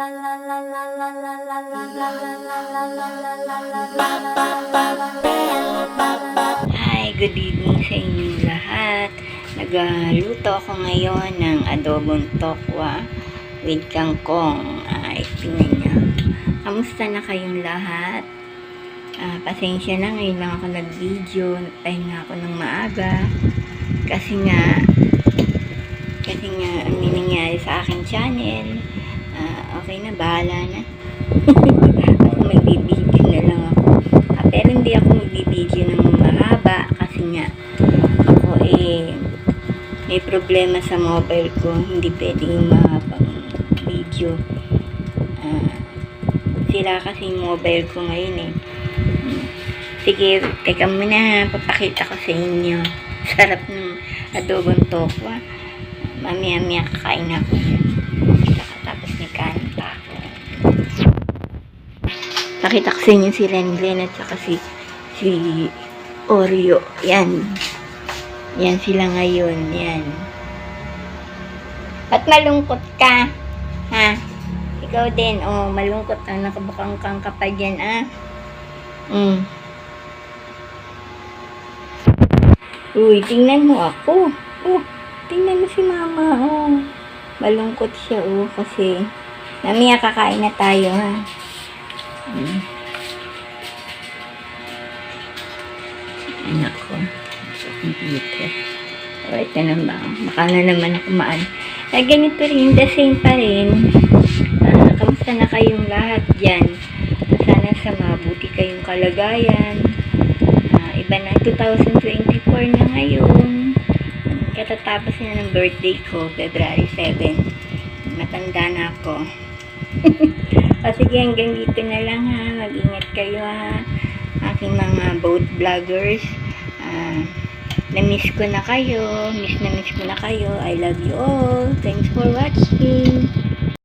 Hi, good evening sa inyong lahat. Nagluto ako ngayon ng adobong tokwa with kangkong. Ay, tingnan niyo. Kamusta na kayong lahat? Ah, pasensya na, ngayon lang ako nag-video. Nagpahinga ako ng maaga. Kasi nga, kasi nga, ang nangyari sa aking channel. Okay na, bahala na. magbibideo na lang ako. Ah, pero hindi ako magbibideo ng mahaba kasi nga ako eh may problema sa mobile ko. Hindi pwedeng mahabang video. Ah, sila kasi mobile ko ngayon eh. Sige, teka muna. Papakita ko sa inyo. Sarap ng adobong tokwa. Mamaya-maya kakain ako. Tapos may kanin pa ako. Nakita ko sa inyo si Renglen at saka si, si Oreo. Yan. Yan sila ngayon. Yan. Ba't malungkot ka? Ha? Ikaw din. Oh, malungkot na nakabukang kang ka pa dyan, ah. Mm. Uy, tingnan mo ako. Oh, tingnan mo si mama, oh. Malungkot siya, oh, kasi mamaya kakain na tayo, ha. Mm. Anak ko. Sa computer. O, ito na ba? Baka na naman ako maan. Ay, ganito rin. The same pa rin. Ah, kamusta na kayong lahat dyan? Sana sa mabuti kayong kalagayan. Ah, iba na 2024 na ngayon. Katatapos na ng birthday ko, February 7. Matanda na ako. o sige, hanggang dito na lang ha. Mag-ingat kayo ha. Aking mga boat vloggers. Ah, na-miss ko na kayo. Miss na miss ko na kayo. I love you all. Thanks for watching.